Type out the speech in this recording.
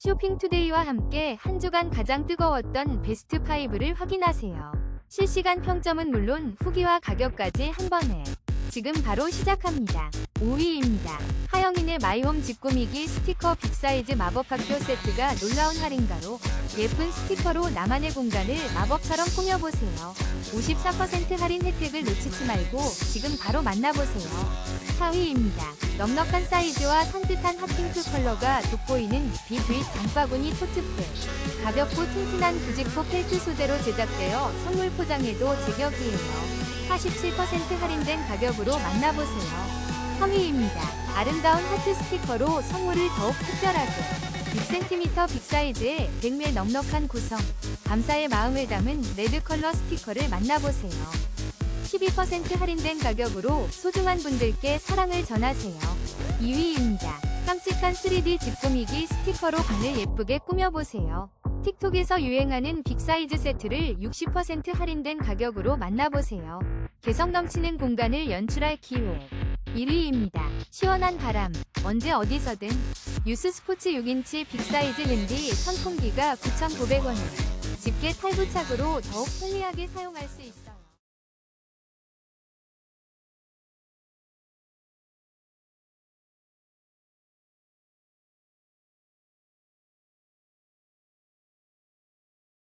쇼핑투데이와 함께 한 주간 가장 뜨거웠던 베스트 5를 확인하세요. 실시간 평점은 물론 후기와 가격까지 한 번에 지금 바로 시작합니다. 5위입니다. 하영 인의 마이홈 집 꾸미기 스티커 빅사이즈 마법학교 세트가 놀라운 할인가로 예쁜 스티커로 나만의 공간을 마법처럼 꾸며보세요. 54% 할인 혜택을 놓치지 말고 지금 바로 만나보세요. 4위입니다. 넉넉한 사이즈와 산뜻한 핫핑크 컬러가 돋보이는 비브릿 장바구니 토트백. 가볍고 튼튼한 구직포 펠트 소재로 제작되어 선물 포장에도 제격이에요. 47% 할인된 가격으로 만나보세요. 3위입니다. 아름다운 하트 스티커로 선물을 더욱 특별하게 6cm 빅사이즈의 100매 넉넉한 구성 감사의 마음을 담은 레드 컬러 스티커를 만나보세요. 12% 할인된 가격으로 소중한 분들께 사랑을 전하세요. 2위입니다. 깜찍한 3D 집 꾸미기 스티커로 방을 예쁘게 꾸며보세요. 틱톡에서 유행하는 빅사이즈 세트를 60% 할인된 가격으로 만나보세요. 개성 넘치는 공간을 연출할 기회. 1위입니다. 시원한 바람, 언제 어디서든. 유스 스포츠 6인치 빅사이즈 랜디 선풍기가 9,900원에 집게 탈부착으로 더욱 편리하게 사용할 수 있어